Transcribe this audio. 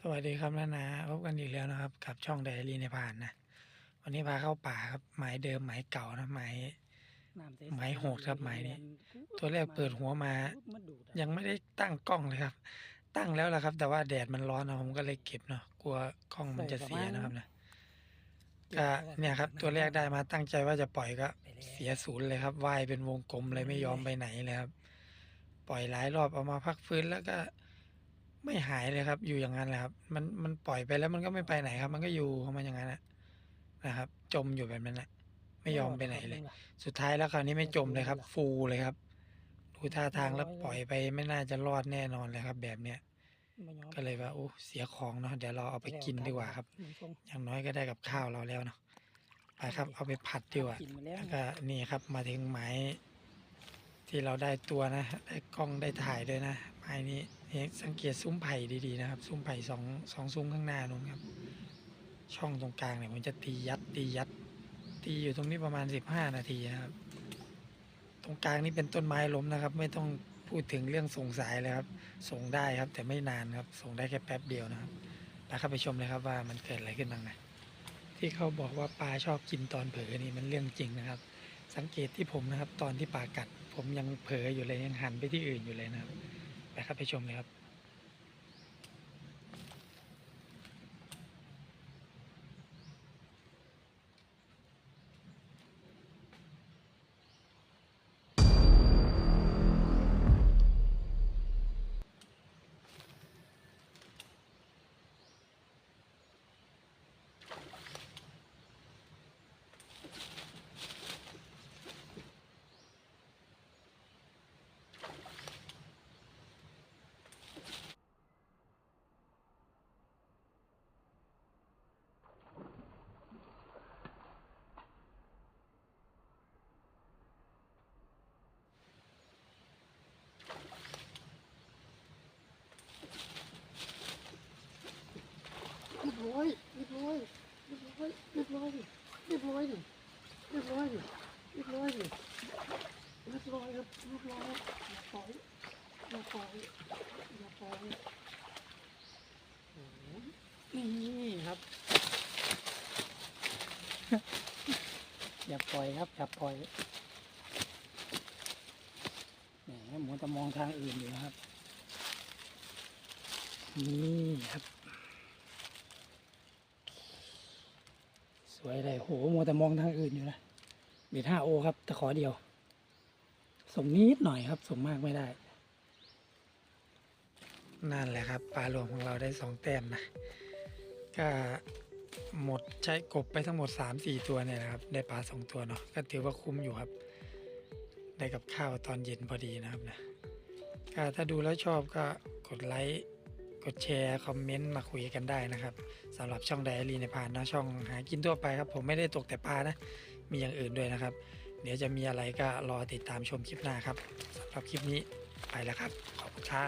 สวัสดีครับนานาพบกันอีกแล้วนะครับ กับช่องไดอารี่ในผ่านนะ วันนี้พาเข้าป่าครับหมายเดิมหมายเก่านะหมายไม้โหดครับไม้นี้ ตัวแรกเปิดหัวมา ยังไม่ได้ตั้งกล้องเลยครับ ตั้งแล้วแหละครับ แต่ว่าแดดมันร้อนนะผมก็เลยเก็บเนาะกลัวกล้องมันจะเสียนะครับนะก็เนี่ยครับ ตัวแรกได้มาตั้งใจว่าจะปล่อยก็ เสียศูนย์เลยครับว่ายเป็นวงกลมเลยไม่ยอมไปไหนเลยครับ ปล่อยหลายรอบเอามาพักฟื้นแล้วก็ ไม่หายเลยครับ อยู่อย่างนั้นแหละครับ มันมันปล่อยไปแล้วมันก็ไม่ไปไหนครับ มันก็อยู่ของมันอย่างนั้นนะนะครับ จมอยู่แบบนั้นนะไม่ยอมไปไหนเลย สุดท้ายแล้วคราวนี้ไม่จมเลยครับ ฟูเลยครับดูท่าทางแล้วปล่อยไปไม่น่าจะรอดแน่นอนเลยครับ แบบเนี้ยก็เลยว่าโอ้เสียของเนาะเดี๋ยวเราเอาไปกินดีกว่าครับ อย่างน้อยก็ได้กับข้าวเราแล้วเนาะไปครับ เอาไปผัดดีกว่ากินมาแล้วแล้วก็นี่ครับมาถึงหมายที่เราได้ตัวนะ ได้กล้องได้ถ่ายด้วยนะหมายนี้ นี่สังเกตซุ้มไผ่ดีๆนะครับ ซุ้มไผ่สองสองซุ้มข้างหน้านู้นครับ ช่องตรงกลางเนี่ยมันจะตียัดตียัด ตีอยู่ตรงนี้ประมาณสิบห้านาทีนะครับ ตรงกลางนี่เป็นต้นไม้ล้มนะครับ ไม่ต้องพูดถึงเรื่องส่งสายเลยครับ ส่งได้ครับ แต่ไม่นานครับ ส่งได้แค่แป๊บเดียวนะครับแล้วเข้าไปชมเลยครับว่ามันเกิดอะไรขึ้นบ้างนะที่เขาบอกว่าปลาชอบกินตอนเผลอนี่มันเรื่องจริงนะครับ สังเกตที่ผมนะครับ ตอนที่ปลากัด ผมยังเผลออยู่เลยยังหันไปที่อื่นอยู่เลยนะครับ ไปครับไปชมเลยครับ ร้อยเรียบร้อยเรียบร้อยเรียบร้อยเรียบร้อยเรียบร้อยเรียบร้อยเรียบร้อยครับเรียบร้อยอย่าปล่อยอย่าปล่อยอย่าปล่อยนี่ครับ อย่าปล่อยครับอย่าปล่อยแหมหมัวจะมองทางอื่นอยู่ครับ นี่ครับ สวยเลยโหมัวแต่มองทางอื่นอยู่นะเบียดห้าโอครับตะขอเดียว ส่งนิดหน่อยครับ ส่งมากไม่ได้ นั่นแหละครับปลารวมของเราได้สองแต้มนะ ก็หมดใช้กบไปทั้งหมด3ามสี่ตัวเนี่ยนะครับ ได้ปลาสองตัวเนาะก็ถือว่าคุ้มอยู่ครับ ได้กับข้าวตอนเย็นพอดีนะครับนะก็ถ้าดูแล้วชอบก็กดไลค์ กดแชร์คอมเมนต์มาคุยกันได้นะครับสำหรับช่องไดอารี่ในพานนะช่องหากินทั่วไปครับ ผมไม่ได้ตกแต่ปลานะ มีอย่างอื่นด้วยนะครับ เดี๋ยวจะมีอะไรก็รอติดตามชมคลิปหน้าครับสำหรับคลิปนี้ไปแล้วครับ ขอบคุณครับ